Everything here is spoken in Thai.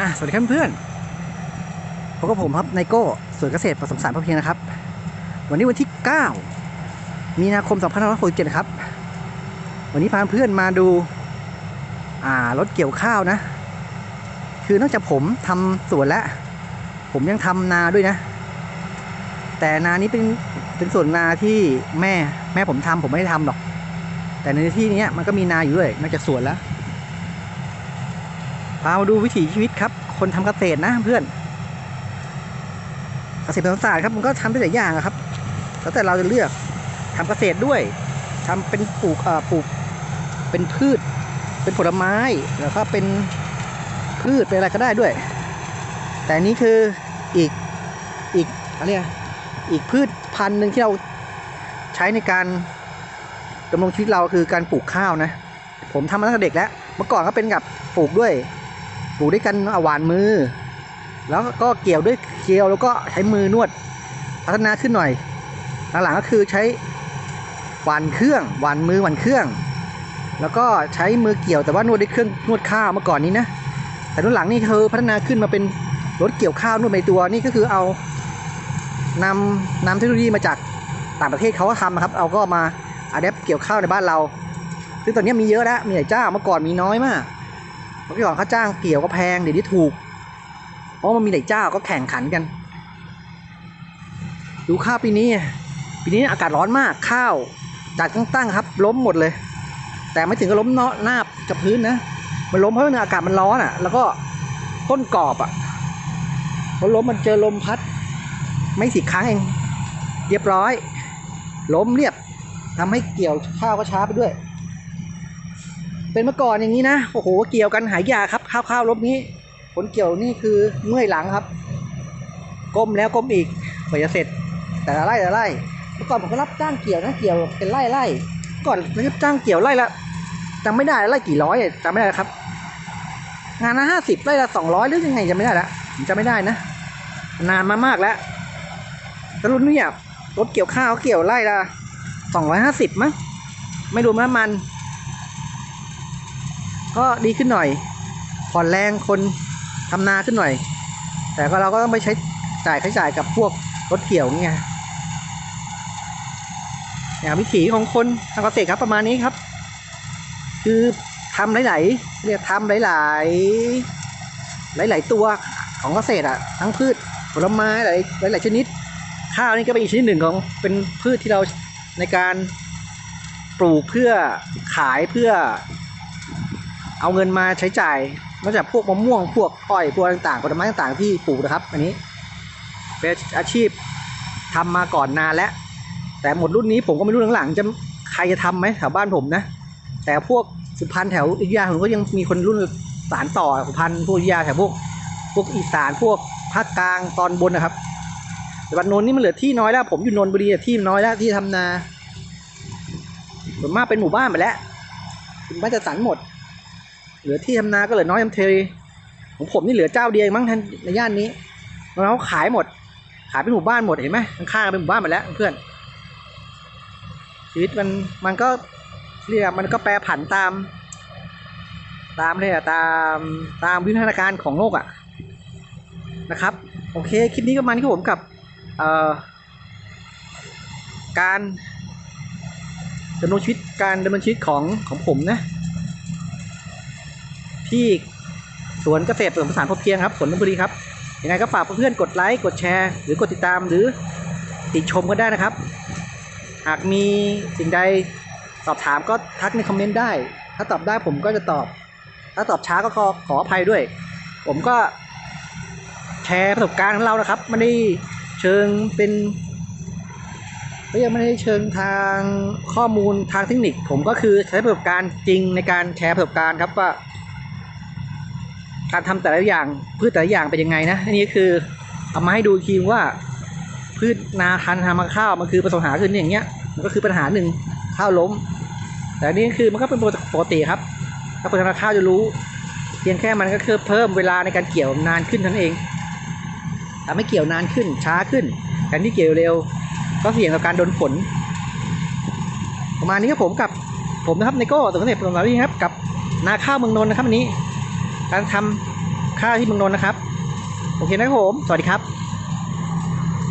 อะสวัสดีครับเพื่อนพบกับผมครับไนโก้สวนเกษตรผสมสารพอเพียงนะครับ วันนี้วันที่ 9 มีนาคม 2567นะครับ วันนี้พาเพื่อนมาดูอ่ารถเกี่ยวข้าวนะ คือนอกจากผมทำสวนแล้ว ผมยังทำนาด้วยนะ แต่นานี้เป็นเป็นส่วนนาที่แม่แม่ผมทำผมไม่ได้ทำหรอก แต่ในที่นี้มันก็มีนาอยู่ด้วยนอกจากสวนแล้ว มาดูวิถีชีวิตครับ คนทำเกษตรนะเพื่อน เกษตรผสมผสานครับมันก็ทำได้หลายอย่างครับ แล้วแต่เราจะเลือกทำเกษตรด้วยทำเป็นปลูกอ่อปลูก เป็นพืช เป็นผลไม้ แล้วก็เป็นพืช เป็นอะไรก็ได้ด้วย แต่นี้คืออีก อีกอะไรอะอีกพืชพันธุ์หนึ่งที่เราใช้ในการดำรงชีวิตเราคือการปลูกข้าวนะ ผมทำมาตั้งแต่เด็กแล้ว เมื่อก่อนก็เป็นกับปลูกด้วย ปลูกด้วยกันเอาหวานมือ แล้วก็เกี่ยวด้วยเคียวแล้วก็ใช้มือนวดพัฒนาขึ้นหน่อยหลังๆก็คือใช้หวานเครื่องหวานมือหวานเครื่อง แล้วก็ใช้มือเกี่ยวแต่ว่านวดด้วยเครื่องนวดข้าวเมื่อก่อนนี้นะแต่รุ่นหลังนี่เธอพัฒนาขึ้นมาเป็นรถเกี่ยวข้าวนวดในตัวนี่ก็คือเอานำนำเทคโนโลยีมาจากต่างประเทศเขาก็ทำนะครับ เอาก็มาอัดแอปเกี่ยวข้าวในบ้านเรา ซึ่งตอนนี้มีเยอะแล้วมีหลายเจ้าเมื่อก่อนมีน้อยมาก เมื่อก่อนเขาจ้างเกี่ยวก็แพงเดี๋ยวนี้ถูก เพราะมันมีหลายเจ้าก็แข่งขันกัน ดูข้าวปีนี้ ปีนี้อากาศร้อนมากข้าวจากตั้งๆครับ ล้มหมดเลย แต่ไม่ถึงกับล้มเนาะหน้ากับพื้นนะ มันล้มเพราะว่าอากาศมันร้อนอะ แล้วก็ต้นกรอบอะพอล้มมันเจอลมพัด ไม่สิครั้งเอง เรียบร้อย ล้มเรียบทำให้เกี่ยวข้าวก็ช้าไปด้วย เป็นเมื่อก่อนอย่างนี้นะโอ้โหเกี่ยวกันหายยาครับข้าวข้าวลบนี้ ผลเกี่ยวนี่คือเมื่อยหลังครับ ก้มแล้วก้มอีกกว่าจะเสร็จ แต่ละไร่แต่ละไร่เมื่อก่อนผมก็รับจ้างเกี่ยวนะเกี่ยวเป็นไร่ไร่ก่อนรับจ้างเกี่ยวไร่ละจำไม่ได้ไร่กี่ร้อยจำไม่ได้ครับ งานละห้าสิบไร่ละสองร้อยหรือยังไงจำไม่ได้ละผมจำไม่ได้นะ นานมามากแล้วแต่รุ่นนี้อะรถเกี่ยวข้าวเกี่ยวไร่ละสองร้อยห้าสิบมั้งไม่รวมน้ำมัน ก็ดีขึ้นหน่อย ผ่อนแรงคนทำนาขึ้นหน่อย แต่ก็เราก็ต้องไปใช้จ่ายค่าใช้จ่ายกับพวกรถเกี่ยวเนี่ยอย่างวิถีของคนทางเกษตรครับประมาณนี้ครับ คือทำหลายๆเรียกทำหลายๆหลาย ๆ ตัวของเกษตรอะ ทั้งพืชผลไม้หลายหลายชนิด ข้าวนี่ก็เป็นอีกชนิดหนึ่งของเป็นพืชที่เราในการปลูกเพื่อขายเพื่อ เอาเงินมาใช้จ่ายนอกจากพวกมะม่วงพวกอ้อยพวกต่างๆผลไม้ต่างๆที่ปลูกนะครับ อันนี้เป็นอาชีพทำมาก่อนนานแล้วแต่หมดรุ่นนี้ผมก็ไม่รู้หลังๆจะใครจะทำไหมแถวบ้านผมนะ แต่พวกสุพรรณแถวอยุธยาผมก็ยังมีคนรุ่นสารต่อสุพรรณพวกอยุธยาแถวพวกพวกอีสานพวกภาคกลางตอนบนนะครับแต่วันนนนี่มันเหลือที่น้อยแล้ว ผมอยู่นนบุรีที่น้อยแล้วที่ทำนาส่วนมากเป็นหมู่บ้านไปแล้วเป็นบ้านจัดสรรหมด ลือที่ทำนาก็เหลือน้อยทำเทของผมนี่เหลือเจ้าเดียวเองมั้งท่านในย่านนี้แล้วเขาขายหมด ขายเป็นหมู่บ้านหมดเห็นไหมข้างๆเป็นหมู่บ้านหมดแล้วเพื่อน ชีวิตมันมันก็เรียกมันก็แปรผันตาม ตามเลยอะตามตามวิวัฒนาการของโลกอะนะครับ โอเคคลิปนี้ก็มาที่ผมกับเอ่อการดำเนินชีวิตการดำเนินชีวิตของของผมนะ ที่สวนเกษตรผสมผสานพอเพียงครับสวนนนทบุรีครับยังไงก็ฝากเพื่อนๆกดไลค์กดแชร์ หรือกดติดตามหรือติชมก็ได้นะครับ หากมีสิ่งใดสอบถามก็ทักในคอมเมนต์ได้ ถ้าตอบได้ผมก็จะตอบ ถ้าตอบช้าก็ขอขออภัยด้วย ผมก็แชร์ประสบการณ์ของเรานะครับไม่ได้เชิงเป็นก็ยังไม่ได้เชิงทางข้อมูลทางเทคนิค ผมก็คือใช้ประสบการณ์จริงในการแชร์ประสบการณ์ครับว่า การทำแต่ละอย่างพืชแต่ละอย่างเป็นยังไงนะอันนี้คือเอามาให้ดูอีกทีว่า พืชนาทันทำมาข้าวมันคือประสบปัญหาคืออย่างเงี้ยมันก็คือปัญหาหนึ่งข้าวล้ม แต่นนี้คือมันก็เป็นปกติครับ ถ้าคนทำนาข้าวจะรู้ เพียงแค่มันก็คือเพิ่มเวลาในการเกี่ยวนานขึ้นทั้นเองทำให้เกี่ยวนานขึ้นช้าขึ้นการที่เกี่ยวเร็ว ก็เสี่ยงกับการโดนฝนประมาณนี้ครับผมกับผมนะครับไนโก้ตัวเกษตรผสมสารวิทย์ครับกับนาข้าวเมืองนนท์นะครับวันนี้ การทำข้าวที่เมืองนนท์นะครับ โอเคนะครับผม สวัสดีครับ